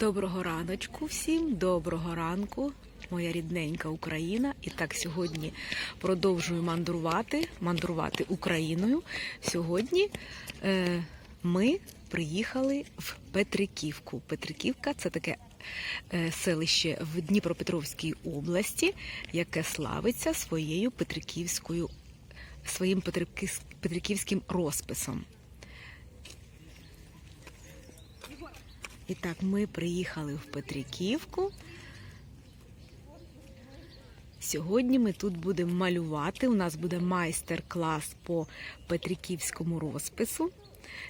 Доброго раночку всім, доброго ранку, моя рідненька Україна. І так сьогодні продовжую мандрувати, мандрувати Україною. Сьогодні е, ми приїхали в Петриківку. Петриківка це таке е, селище в Дніпропетровській області, яке славиться своєю Петриківською, своїм петриківсь- петриківським розписом. І так, ми приїхали в Петриківку. Сьогодні ми тут будемо малювати. У нас буде майстер-клас по петриківському розпису.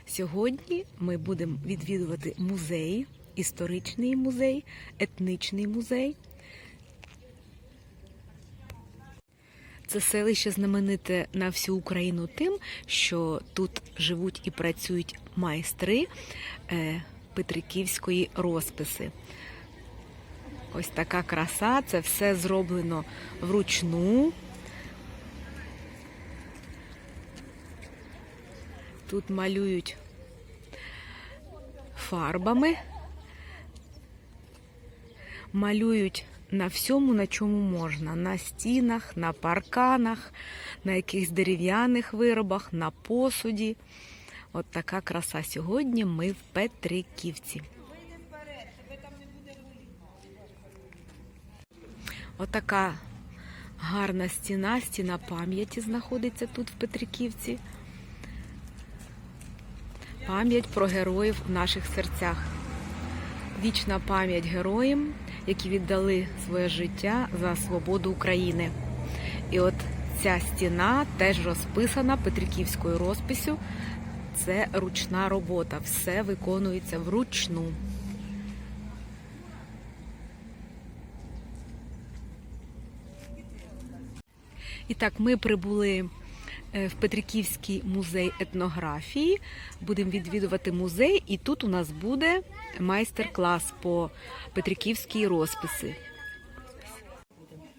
Сьогодні ми будемо відвідувати музей, історичний музей, етнічний музей. Це селище знамените на всю Україну тим, що тут живуть і працюють майстри е, петриківської розписи. Ось така краса, це все зроблено вручну. Тут малюють фарбами, малюють на всьому, на чому можна: на стінах, на парканах, на якихось дерев'яних виробах, на посуді. От така краса. Сьогодні ми в Петриківці. Отака гарна стіна, стіна пам'яті знаходиться тут в Петриківці. Пам'ять про героїв в наших серцях. Вічна пам'ять героям, які віддали своє життя за свободу України. І от ця стіна теж розписана Петриківською розписю. Це ручна робота, все виконується вручну. І так, ми прибули е, в Петриківський музей етнографії. Будемо відвідувати музей, і тут у нас буде майстер-клас по Петриківській розписи.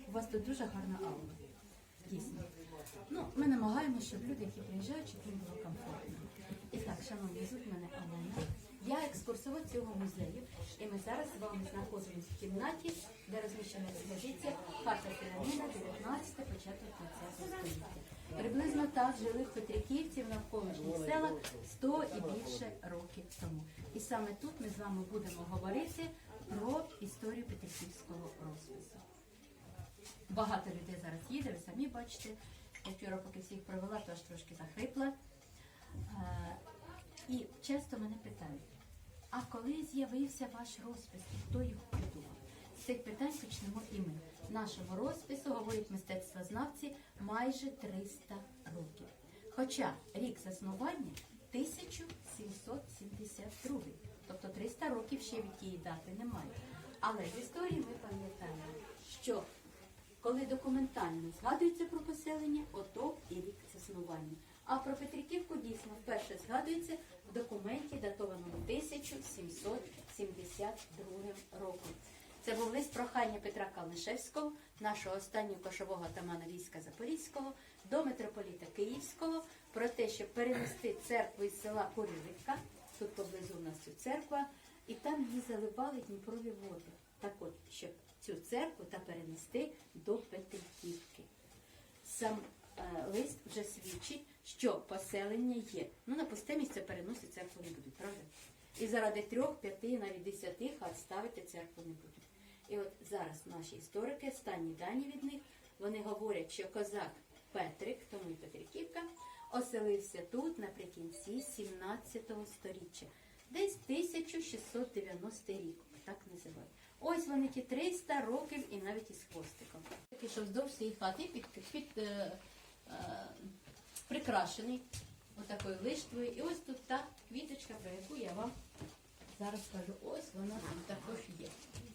У вас тут дуже гарна аура. Дійсно. Ну, ми намагаємося, щоб люди, які приїжджають, щоб їм було комфортно. І так, шановні, звуть мене Олена. Я екскурсовод цього музею, і ми зараз з вами знаходимося в кімнаті, де розміщена експозиція Харта Піраміда 19 початок 20 століття. Приблизно так жили Петриківці в навколишніх селах 100 і більше років тому. І саме тут ми з вами будемо говорити про історію Петриківського розпису. Багато людей зараз їде, ви самі бачите. Я вчора, поки всіх провела, то аж трошки захрипла. І часто мене питають, а коли з'явився ваш розпис і хто його придумав? З цих питань почнемо і ми. Нашому розпису, говорять мистецтвознавці, майже 300 років. Хоча рік заснування 1772, тобто 300 років ще від тієї дати немає. Але з історії ми пам'ятаємо, що коли документально згадується про поселення, ото і рік заснування. А про Петриківку дійсно вперше згадується в документі, датованому 1772 роком. Це був лист прохання Петра Калнишевського, нашого останнього кошового атамана війська Запорізького, до митрополіта Київського про те, щоб перенести церкву із села Курилівка, тут поблизу у нас цю церква, і там її заливали Дніпрові води. Так от, щоб цю церкву та перенести до Петриківки. Сам е, лист вже свідчить, що поселення є. Ну, на пусте місце переносити церкву не будуть, правда? І заради трьох, п'яти, навіть десяти хат ставити церкву не будуть. І от зараз наші історики, останні дані від них, вони говорять, що козак Петрик, тому і Петриківка, оселився тут наприкінці 17 століття. Десь 1690 рік, так називають. Ось вони ті 300 років і навіть із хвостиком. Такий, що вздовж цієї хати під, під, е, е, прикрашений отакою лиштвою. І ось тут та квіточка, про яку я вам зараз скажу. Ось вона тут також є.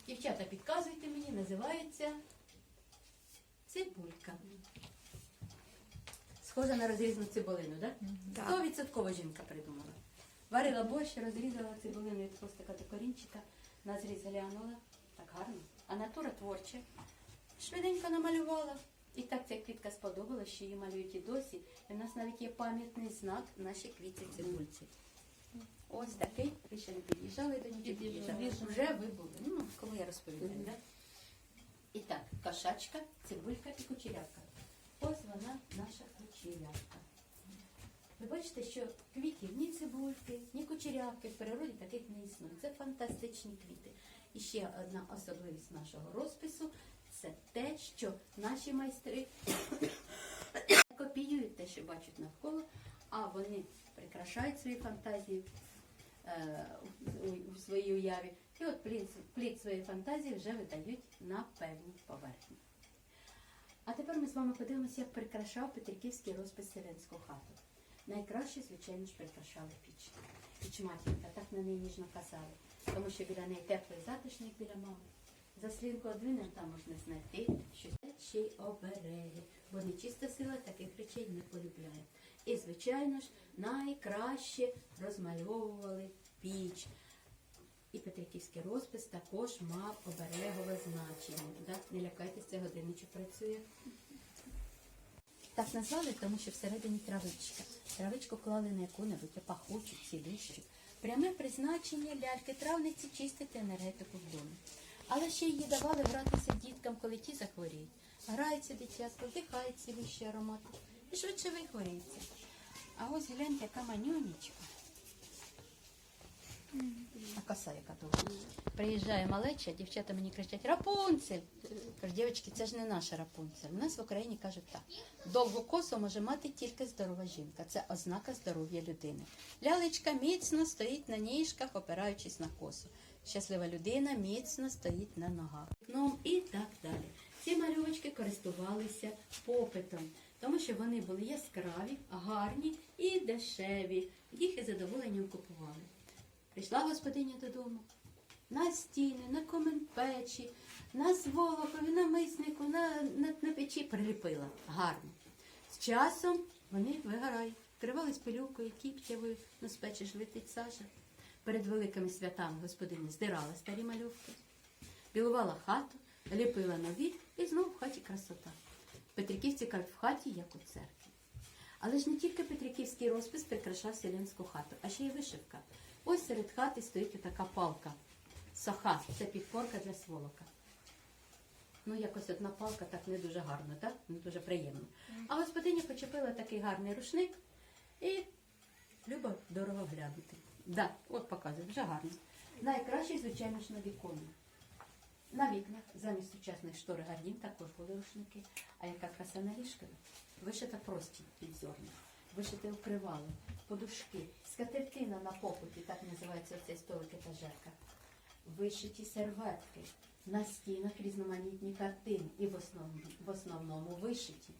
Дівчата, підказуйте мені, називається цибулька. Схожа на розрізну цибулину, так? Так. Стовідсоткова жінка придумала. Варила борщ, розрізала цибулину від хвостика до корінчика, на зріз глянула. Так гарно. А натура творча. Швиденько намалювала. І так ця квітка сподобалась, що її малюють і досі. І в нас навіть є пам'ятний знак нашій квітці цибульці. Ось такий, ви ще не під'їжджали до нього, під'їжджали. Вже ви були. Ну, коли я розповідаю, так? І так, кошачка, цибулька і кучерявка. Ось вона, наша кучерявка. Ви бачите, що квітів ні цибульки, ні кучерявки в природі таких не існує. Це фантастичні квіти. І ще одна особливість нашого розпису це те, що наші майстри копіюють те, що бачать навколо, а вони прикрашають свої фантазії е, у- своїй уяві. І от плід, своєї фантазії вже видають на певній поверхні. А тепер ми з вами подивимося, як прикрашав Петриківський розпис селенську хату. Найкраще, звичайно ж, прикрашали піч. Піч матінка, так на неї ніжно казали, тому що біля неї теплий затишник біля мами. За слінку одвинем там можна знайти, що це обереги, бо нечиста сила таких речей не полюбляє. І, звичайно ж, найкраще розмальовували піч. І Петриківський розпис також мав оберегове значення. Да? Не лякайтесь, це годинничок працює. Так назвали, тому що всередині травичка. Травичку клали на яку-небудь пахучу, цілющу. Пряме призначення ляльки травниці чистити енергетику в домі. Але ще її давали гратися діткам, коли ті захворіють. Грається дитятко, вдихає цілющі аромати і швидше вихворіється. А ось гляньте, яка манюнічка. А коса яка довга. Приїжджає малеча, дівчата мені кричать Рапунцель. Кажу, дівчатки, це ж не наша рапунцель. У нас в Україні кажуть так. Довгу косу може мати тільки здорова жінка. Це ознака здоров'я людини. Лялечка міцно стоїть на ніжках, опираючись на косу. Щаслива людина міцно стоїть на ногах. Ну і так далі. Ці малювачки користувалися попитом, тому що вони були яскраві, гарні і дешеві. Їх із задоволенням купували. Прийшла господиня додому. На стіни, на комен печі, на зволокові, на миснику, на, на, на печі приліпила. Гарно. З часом вони вигорають. Вкривались пилюкою, кіптявою, ну ж летить сажа. Перед великими святами господиня здирала старі малювки, білувала хату, ліпила нові і знову в хаті красота. Петриківці кажуть, в хаті, як у церкві. Але ж не тільки Петриківський розпис прикрашав селянську хату, а ще й вишивка. Ось серед хати стоїть така палка. Саха, це підпорка для сволока. Ну, якось одна палка так не дуже гарно, так? Не дуже приємно. А господиня почепила такий гарний рушник і любо дорого глянути. Да, от показує, вже гарно. Найкраще, звичайно ж, на віконі. На вікнах замість сучасних штори гардін також були рушники. А яка краса на ліжках? Вишита простінь підзорна, вишите укривало, подушки, скатертина на попуті, так називається цей столик етажерка. Вишиті серветки, на стінах різноманітні картини і в основному, в основному вишиті.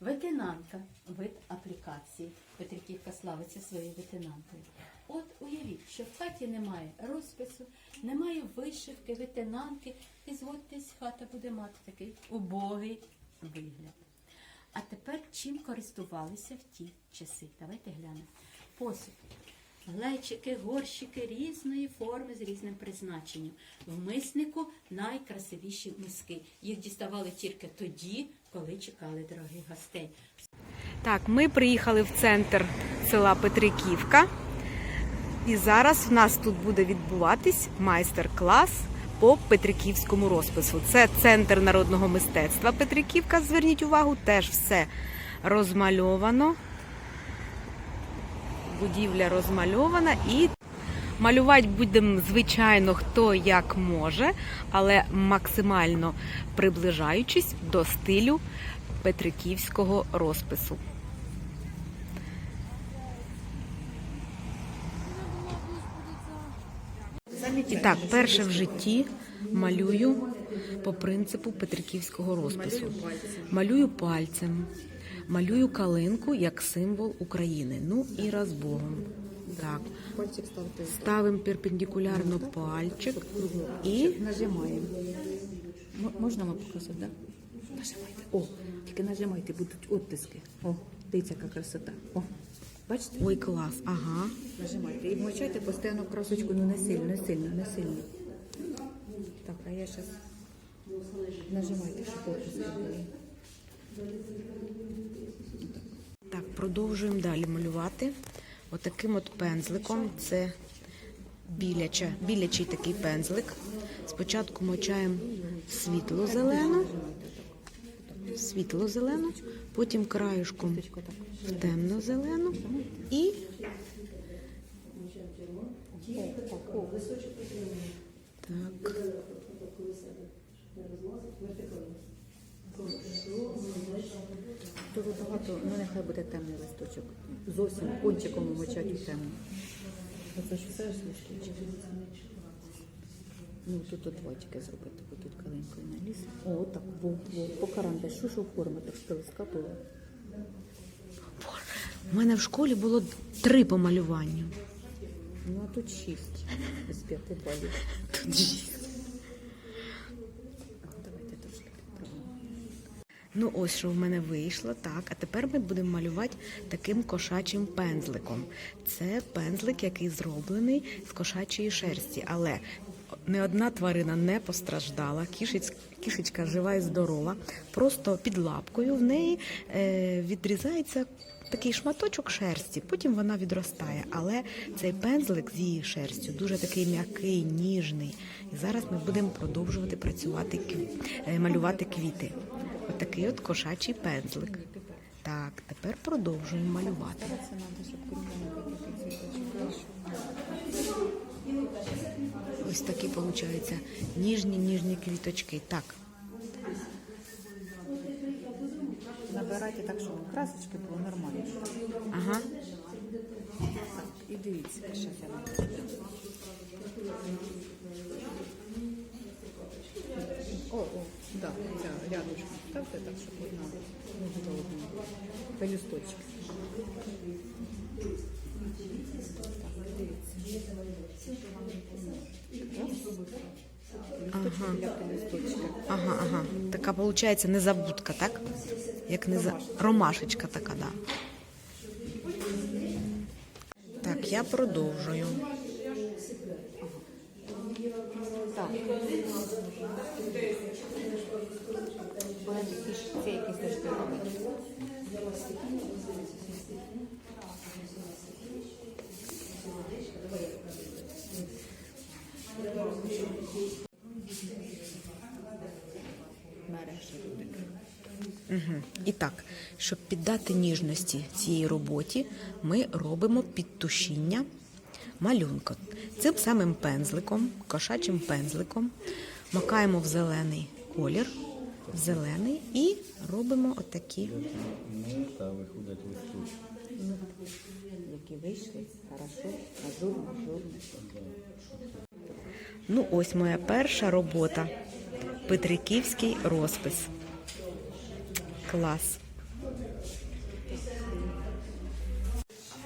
Ветенанка вид аплікації. Петриківка славиться своєю ветенанкою. От уявіть, що в хаті немає розпису, немає вишивки, ветенанки, і зводьтесь, хата буде мати такий убогий вигляд. А тепер чим користувалися в ті часи? Давайте глянемо. Посуд. Глечики, горщики різної форми з різним призначенням. В миснику найкрасивіші миски. Їх діставали тільки тоді, коли чекали дорогих гостей. Так, ми приїхали в центр села Петриківка. І зараз в нас тут буде відбуватись майстер-клас по Петриківському розпису. Це центр народного мистецтва Петриківка. Зверніть увагу, теж все розмальовано. Будівля розмальована і малювати будемо, звичайно, хто як може, але максимально приближаючись до стилю Петриківського розпису. І так, перше в житті малюю по принципу Петриківського розпису. Малюю пальцем, малюю калинку як символ України. Ну і раз Богом. Так, ставимо перпендикулярно пальчик і Нажимаємо. Можна вам показати, так? Нажимайте. О, тільки нажимайте, будуть оттиски. О, дивіться, яка красота. О, бачите? ой, клас. Ага. Нажимайте. І вмочайте постійно красочку, ну не сильно, не сильно, не сильно. Так, а я зараз нажимайте, щоб були. Так, продовжуємо далі малювати. отаким от пензликом. Це біляча, білячий такий пензлик. Спочатку мочаємо світло-зелену, потім краюшком в темно-зелену і так. Дуже багато, ну нехай буде темний листочок. Зовсім кончиком мочать у темну. Оце ж все ж листочок. Ну тут от два зробити, бо тут калинкою наліз. О, так, во, во, по карандаш, що форма, так що скапила. У мене в школі було три по малюванню. Ну а тут шість з п'яти балів. Давайте трошки підправимо. Ну, ось що в мене вийшло. Так, а тепер ми будемо малювати таким кошачим пензликом. Це пензлик, який зроблений з кошачої шерсті, але не одна тварина не постраждала. Кішець, кішечка жива і здорова. Просто під лапкою в неї е, відрізається. Такий шматочок шерсті, потім вона відростає. Але цей пензлик з її шерстю дуже такий м'який, ніжний. І зараз ми будемо продовжувати працювати е, малювати квіти. Отакий от кошачий пензлик. Так, тепер продовжуємо малювати. Ось такі получаються ніжні, ніжні квіточки. Так, Набирайте так, щоб красочки було нормально. ага. Так, і дивіться, що я. О, о, да, ця рядочка. Ставте так, щоб одна до одного. Пелюсточки. Так, дивіться. Пелюсточка. Ага, ага. Така виходить незабудка, так? Як не ромашечка така, да. Так, я продовжую. Так. Це якісь дошки робити. І так, щоб піддати ніжності цій роботі, ми робимо підтушіння малюнка. Цим самим пензликом, кошачим пензликом, макаємо в зелений колір, в зелений і робимо отакі. Які вийшли, хорошо, ажурно, ажурно. Ну, ось моя перша робота. Петриківський розпис. Клас.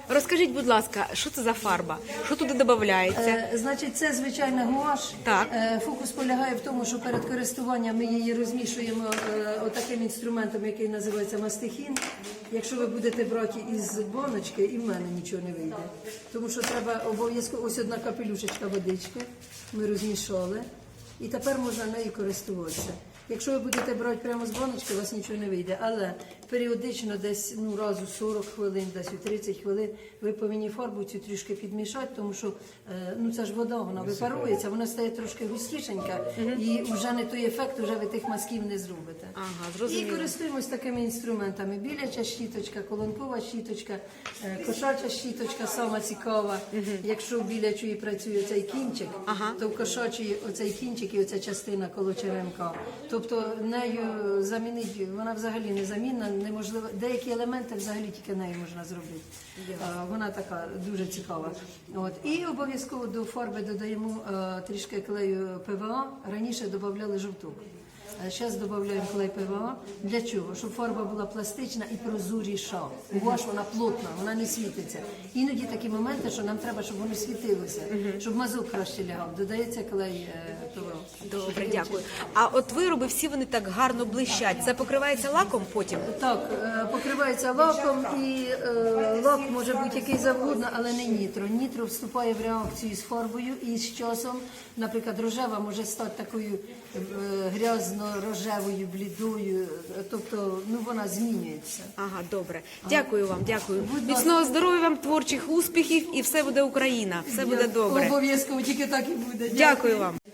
Розкажіть, будь ласка, що це за фарба? Що туди додається? Е, Значить, це звичайна гуаш. Так. Е, Фокус полягає в тому, що перед користуванням ми її розмішуємо е, отаким інструментом, який називається мастихін. Якщо ви будете брати із боночки, і в мене нічого не вийде. Тому що треба обов'язково ось одна капелюшечка водички. Ми розмішали. І тепер можна нею користуватися. Якщо ви будете брати прямо з баночки, у вас нічого не вийде. Але періодично, десь ну раз у 40 хвилин, десь у 30 хвилин, ви повинні фарбу цю трішки підмішати, тому що е, ну це ж вода, вона випарується, вона стає трошки густішенька, і вже не той ефект, вже ви тих мазків не зробите. Ага, І зрозуміло. користуємось такими інструментами: біляча щіточка, колонкова щіточка, е, кошача щіточка, сама цікава. Якщо в білячої працює цей кінчик, Ага. то в кошачій оцей кінчик і оця частина коло черенка. Тобто нею замінити, вона взагалі незамінна, неможливо. Деякі елементи взагалі тільки нею можна зробити. А, Вона така дуже цікава. От. І обов'язково до фарби додаємо е, трішки клею ПВА. Раніше додавали жовток. Зараз додаємо клей ПВА. Для чого? Щоб фарба була пластична і прозоріша. Гуаш вона плотна, вона не світиться. Іноді такі моменти, що нам треба, щоб воно світилося, щоб мазок краще лягав. Додається клей е, Добре, дякую. А от вироби всі вони так гарно блищать. Це покривається лаком потім? Так, е, покривається лаком і е, лак може бути який завгодно, але не нітро. Нітро вступає в реакцію з фарбою і з часом, наприклад, рожева може стати такою е, грязною. блідно-рожевою, блідою, тобто ну вона змінюється. Ага, добре. Дякую вам, дякую. Міцного здоров'я вам, творчих успіхів, і все буде Україна. Все буде добре. Обов'язково тільки так і буде. Дякую вам.